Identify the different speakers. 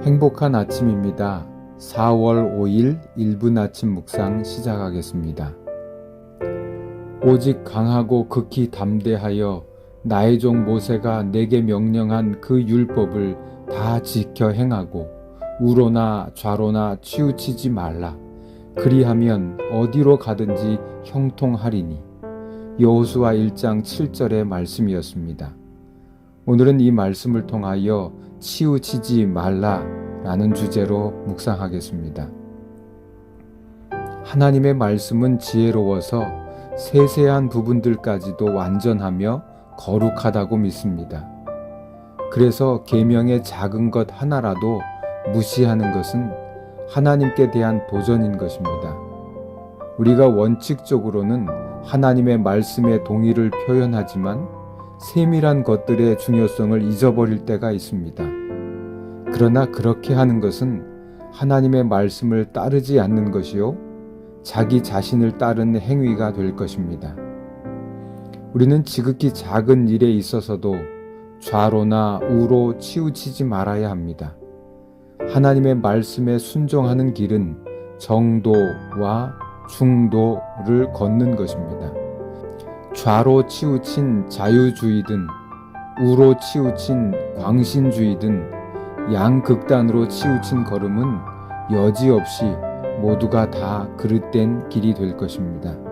Speaker 1: 행복한 아침입니다. 4월 5일 1분 아침 묵상 시작하겠습니다. 오직 강하고 극히 담대하여 나의 종 모세가 내게 명령한 그 율법을 다 지켜 행하고 우로나 좌로나 치우치지 말라. 그리하면 어디로 가든지 형통하리니. 여호수아 1장 7절의 말씀이었습니다. 오늘은 이 말씀을 통하여 치우치지 말라라는 주제로 묵상하겠습니다. 하나님의 말씀은 지혜로워서 세세한 부분들까지도 완전하며 거룩하다고 믿습니다. 그래서 계명의 작은 것 하나라도 무시하는 것은 하나님께 대한 도전인 것입니다. 우리가 원칙적으로는 하나님의 말씀에 동의를 표현하지만 세밀한 것들의 중요성을 잊어버릴 때가 있습니다. 그러나 그렇게 하는 것은 하나님의 말씀을 따르지 않는 것이요, 자기 자신을 따르는 행위가 될 것입니다. 우리는 지극히 작은 일에 있어서도 좌로나 우로 치우치지 말아야 합니다. 하나님의 말씀에 순종하는 길은 정도와 중도를 걷는 것입니다. 좌로 치우친 자유주의든 우로 치우친 광신주의든 양극단으로 치우친 걸음은 여지없이 모두가 다 그릇된 길이 될 것입니다.